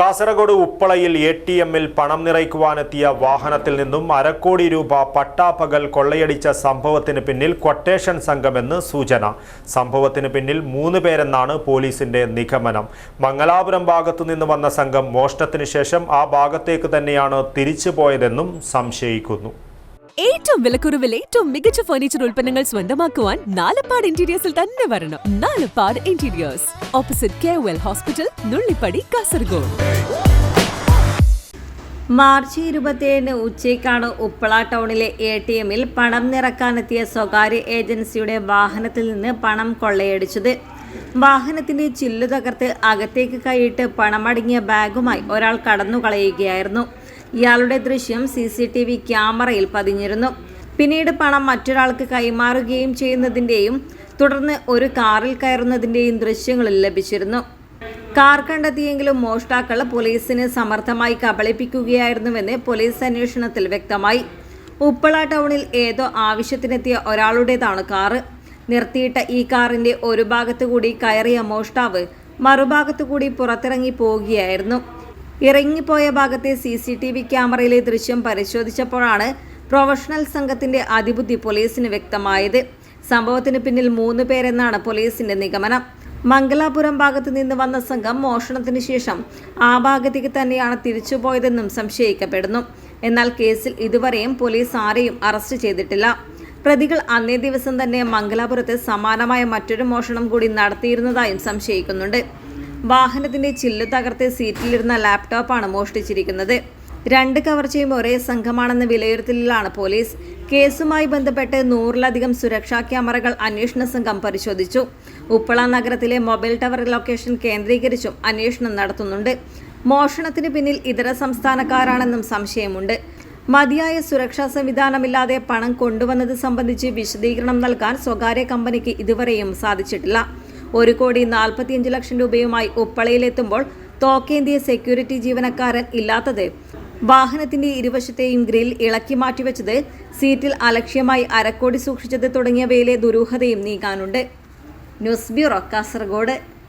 Kasaragod ഉപ്പളയിൽ A T എമ്മിൽ പണം നിറയ്ക്കുവാനെത്തിയ വാഹനത്തിൽ നിന്നും അരക്കോടി രൂപ പട്ടാപ്പകൽ കൊള്ളയടിച്ച സംഭവത്തിന് പിന്നിൽ ക്വട്ടേഷൻ സംഘമെന്ന് സൂചന. സംഭവത്തിന് പിന്നിൽ മൂന്ന് പേരെന്നാണ് പോലീസിന്റെ നിഗമനം. മംഗലാപുരം ഭാഗത്തു നിന്ന് വന്ന സംഘം മോഷണത്തിന് ശേഷം ആ ഭാഗത്തേക്ക് തന്നെയാണ് തിരിച്ചു പോയതെന്നും സംശയിക്കുന്നു. ഏറ്റവും വിലക്കുറവിൽ ഏറ്റവും മികച്ച ഫർണിച്ചർ ഉൽപ്പന്നങ്ങൾ സ്വന്തമാക്കുവാൻ നാലപ്പാട് ഇന്റീരിയേഴ്സിൽ തന്നെ വരണം. Nalappad interiors opposite K well hospital Nullippady Kasaragod. March ഇരുപത്തിയേഴിന് ഉച്ചയ്ക്കാണ് ഉപ്പള ടൗണിലെ എ ടി എമ്മിൽ പണം നിറക്കാനെത്തിയ സ്വകാര്യ ഏജൻസിയുടെ വാഹനത്തിൽ നിന്ന് പണം കൊള്ളയടിച്ചത്. വാഹനത്തിന്റെ ചില്ലു തകർത്ത് അകത്തേക്ക് കൈയിട്ട് പണമടങ്ങിയ ബാഗുമായി ഒരാൾ കടന്നു കളയുകയായിരുന്നു ഇയാളുടെ ദൃശ്യം സി സി ടി വി ക്യാമറയിൽ പതിഞ്ഞിരുന്നു. പിന്നീട് പണം മറ്റൊരാൾക്ക് കൈമാറുകയും ചെയ്യുന്നതിന്റെയും തുടർന്ന് ഒരു കാറിൽ കയറുന്നതിന്റെയും ദൃശ്യങ്ങളിൽ ലഭിച്ചിരുന്നു. കാർ കണ്ടെത്തിയെങ്കിലും മോഷ്ടാക്കൾ പോലീസിനെ സമർത്ഥമായി കബളിപ്പിക്കുകയായിരുന്നുവെന്ന് പോലീസ് അന്വേഷണത്തിൽ വ്യക്തമായി. ഉപ്പള ടൗണിൽ ഏതോ ആവശ്യത്തിനെത്തിയ ഒരാളുടേതാണ് കാറ്. നിർത്തിയിട്ട ഈ കാറിന്റെ ഒരു ഭാഗത്തു കൂടി കയറിയ മോഷ്ടാവ് മറുഭാഗത്തു കൂടി പുറത്തിറങ്ങി പോവുകയായിരുന്നു. ഇറങ്ങിപ്പോയ ഭാഗത്തെ സി സി ടി വി ക്യാമറയിലെ ദൃശ്യം പരിശോധിച്ചപ്പോഴാണ് പ്രൊഫഷണൽ സംഘത്തിന്റെ അതിബുദ്ധി പോലീസിന് വ്യക്തമായത്. സംഭവത്തിന് പിന്നിൽ മൂന്ന് പേരെന്നാണ് പോലീസിന്റെ നിഗമനം. മംഗലാപുരം ഭാഗത്ത് നിന്ന് വന്ന സംഘം മോഷണത്തിന് ശേഷം ആ ഭാഗത്തേക്ക് തന്നെയാണ് തിരിച്ചുപോയതെന്നും സംശയിക്കപ്പെടുന്നു. എന്നാൽ കേസിൽ ഇതുവരെയും പോലീസ് ആരെയും അറസ്റ്റ് ചെയ്തിട്ടില്ല. പ്രതികൾ അന്നേ ദിവസം തന്നെ മംഗലാപുരത്ത് സമാനമായ മറ്റൊരു മോഷണം കൂടി നടത്തിയിരുന്നതായും സംശയിക്കുന്നുണ്ട്. വാഹനത്തിന്റെ ചില്ല് തകർത്ത് സീറ്റിലിരുന്ന ലാപ്ടോപ്പാണ് മോഷ്ടിച്ചിരിക്കുന്നത്. രണ്ട് കവർച്ചയും ഒരേ സംഘമാണെന്ന വിലയിരുത്തലിലാണ് പോലീസ് കേസുമായി ബന്ധപ്പെട്ട് നൂറിലധികം സുരക്ഷാ ക്യാമറകൾ അന്വേഷണ സംഘം പരിശോധിച്ചു. ഉപ്പള നഗരത്തിലെ മൊബൈൽ ടവർ ലൊക്കേഷൻ കേന്ദ്രീകരിച്ചും അന്വേഷണം നടത്തുന്നുണ്ട്. മോഷണത്തിന് പിന്നിൽ ഇതര സംസ്ഥാനക്കാരാണെന്നും സംശയമുണ്ട്. മതിയായ സുരക്ഷാ സംവിധാനമില്ലാതെ പണം കൊണ്ടുവന്നത് സംബന്ധിച്ച് വിശദീകരണം നൽകാൻ സ്വകാര്യ കമ്പനിക്ക് ഇതുവരെയും സാധിച്ചിട്ടില്ല. ഒരു കോടി നാൽപ്പത്തിയഞ്ച് ലക്ഷം രൂപയുമായി ഉപ്പളയിലെത്തുമ്പോൾ തോക്കേന്തിയ സെക്യൂരിറ്റി ജീവനക്കാരൻ ഇല്ലാത്തത്. വാഹനത്തിന്റെ ഇരുവശത്തെയും ഗ്രിൽ ഇളക്കി മാറ്റിവെച്ചത്. സീറ്റിൽ അലക്ഷ്യമായി അരക്കോടി സൂക്ഷിച്ചത് തുടങ്ങിയവയിലെ ദുരൂഹതയും നീങ്ങാനുണ്ട്. News bureau Kasaragod.